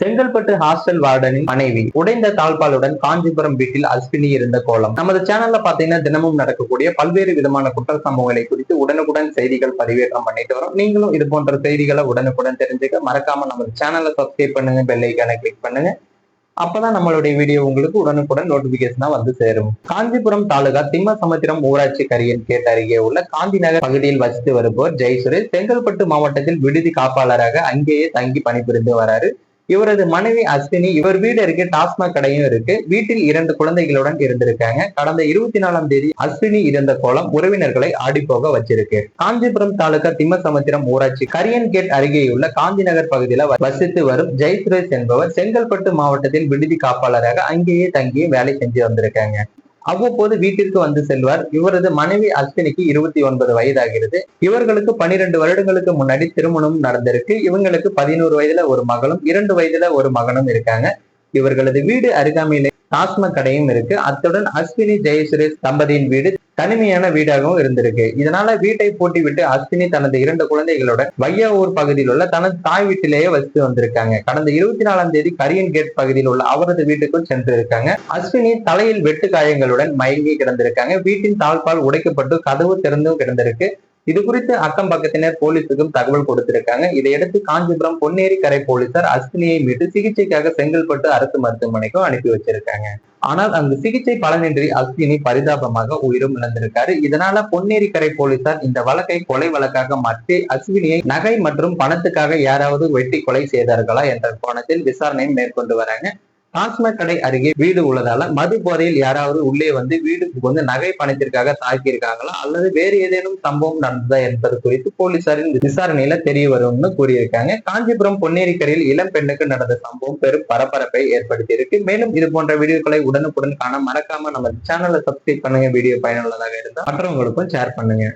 Chengalpattu hostel வார்டனின் மனைவி உடைந்த தாழ்பாலுடன் காஞ்சிபுரம் வீட்டில் அஸ்வினி இருந்த கோலம். நமது சேனல்ல பாத்தீங்கன்னா தினமும் நடக்கக்கூடிய பல்வேறு விதமான குற்ற சம்பவங்களை குறித்து உடனுக்குடன் செய்திகள் பதிவேற்றம் பண்ணிட்டு வரோம். நீங்களும் இது போன்ற செய்திகளை உடனுக்குடன் தெரிஞ்சுக்க மறக்காம நமது சேனலை சப்ஸ்கிரைப் பண்ணுங்க பெல் ஐக்கானை கிளிக் பண்ணுங்க. அப்பதான் நம்மளுடைய வீடியோ உங்களுக்கு உடனுக்குடன் நோட்டிபிகேஷனா வந்து சேரும். காஞ்சிபுரம் தாலுகா திம்மசமுத்திரம் ஊராட்சி கரியன் கேட் அருகே உள்ள காந்தி நகர் பகுதியில் வசித்து வருபவர் ஜெய்சுரேஷ் செங்கல்பட்டு மாவட்டத்தில் விடுதி காப்பாளராக அங்கேயே தங்கி பணிபுரிந்து வராரு. இவரது மனைவி அஸ்வினி இவர் வீடு இருக்கு டாஸ்மாக் கடையும் இருக்கு. வீட்டில் இரண்டு குழந்தைகளுடன் இருந்திருக்காங்க. கடந்த இருபத்தி நாலாம் தேதி அஸ்வினி இருந்த கோலம் உறவினர்களை ஆடிப்போக வச்சிருக்கு. காஞ்சிபுரம் தாலுகா திம்மசமுத்திரம் ஊராட்சி கரியன் கேட் அருகேயுள்ள காந்தி நகர் பகுதியில வசித்து வரும் ஜெய்சுரேஷ் என்பவர் செங்கல்பட்டு மாவட்டத்தில் விடுதி காப்பாளராக அங்கேயே தங்கி வேலை செஞ்சு வந்திருக்காங்க. அவ்வப்போது வீட்டிற்கு வந்து செல்வார். இவரது மனைவி அஸ்வினிக்கு இருபத்தி ஒன்பது வயதாகிறது. இவர்களுக்கு பனிரெண்டு வருடங்களுக்கு முன்னாடி திருமணம் நடந்திருக்கு. இவங்களுக்கு பதினோரு வயதுல ஒரு மகளும் இரண்டு வயதுல ஒரு மகனும் இருக்காங்க. இவர்களது வீடு அருகாமையிலே டாஸ்மாக் கடையும் இருக்கு. அத்துடன் அஸ்வினி ஜெயசுரேஷ் தம்பதியின் வீடு தனிமையான வீடாகவும் இருந்திருக்கு. இதனால வீட்டை பூட்டி விட்டு அஸ்வினி தனது இரண்டு குழந்தைகளுடன் வையாவூர் பகுதியில் உள்ள தனது தாய் வீட்டிலேயே வசித்து வந்திருக்காங்க. கடந்த இருபத்தி நாலாம் தேதி கரியன் கேட் பகுதியில் உள்ள அவரது வீட்டுக்குள் சென்று இருக்காங்க அஸ்வினி தலையில் வெட்டு காயங்களுடன் மயங்கி கிடந்திருக்காங்க. வீட்டின் தாழ்பால் உடைக்கப்பட்டு கதவு திறந்தும் கிடந்திருக்கு. இது குறித்து அக்கம் பக்கத்தினர் போலீசுக்கும் தகவல் கொடுத்திருக்காங்க. இதையடுத்து காஞ்சிபுரம் பொன்னேரி கரை போலீசார் அஸ்வினியை மீட்டு சிகிச்சைக்காக செங்கல்பட்டு அரசு மருத்துவமனைக்கும் அனுப்பி வச்சிருக்காங்க. ஆனால் அங்கு சிகிச்சை பலனின்றி அஸ்வினி பரிதாபமாக உயிரும் இழந்திருக்காரு. இதனால பொன்னேரி கரை போலீசார் இந்த வழக்கை கொலை வழக்காக மாற்றி அஸ்வினியை நகை மற்றும் பணத்துக்காக யாராவது வெட்டி கொலை செய்தார்களா என்ற கோணத்தில் விசாரணை மேற்கொண்டு வராங்க. டாஸ்மாக் கடை அருகே வீடு உள்ளதால மது போதையில் யாராவது உள்ளே வந்து வீடு புகுந்து நகை பணத்திற்காக தாக்கியிருக்காங்களா? அல்லது வேறு ஏதேனும் சம்பவம் நடந்ததா என்பது குறித்து போலீசாரின் விசாரணையில தெரிய வரும்னு கூறியிருக்காங்க. காஞ்சிபுரம் பொன்னேரிக்கரையில் இளம் பெண்ணுக்கு நடந்த சம்பவம் பெரும் பரபரப்பை ஏற்படுத்தி இருக்கு மேலும் இது போன்ற வீடியோக்களை உடனுக்குடன் காண மறக்காம நம்ம சேனலை சப்ஸ்கிரைப் பண்ணுங்க. வீடியோ பயனுள்ளதாக இருந்தால் மற்றவங்களுக்கும் ஷேர் பண்ணுங்க.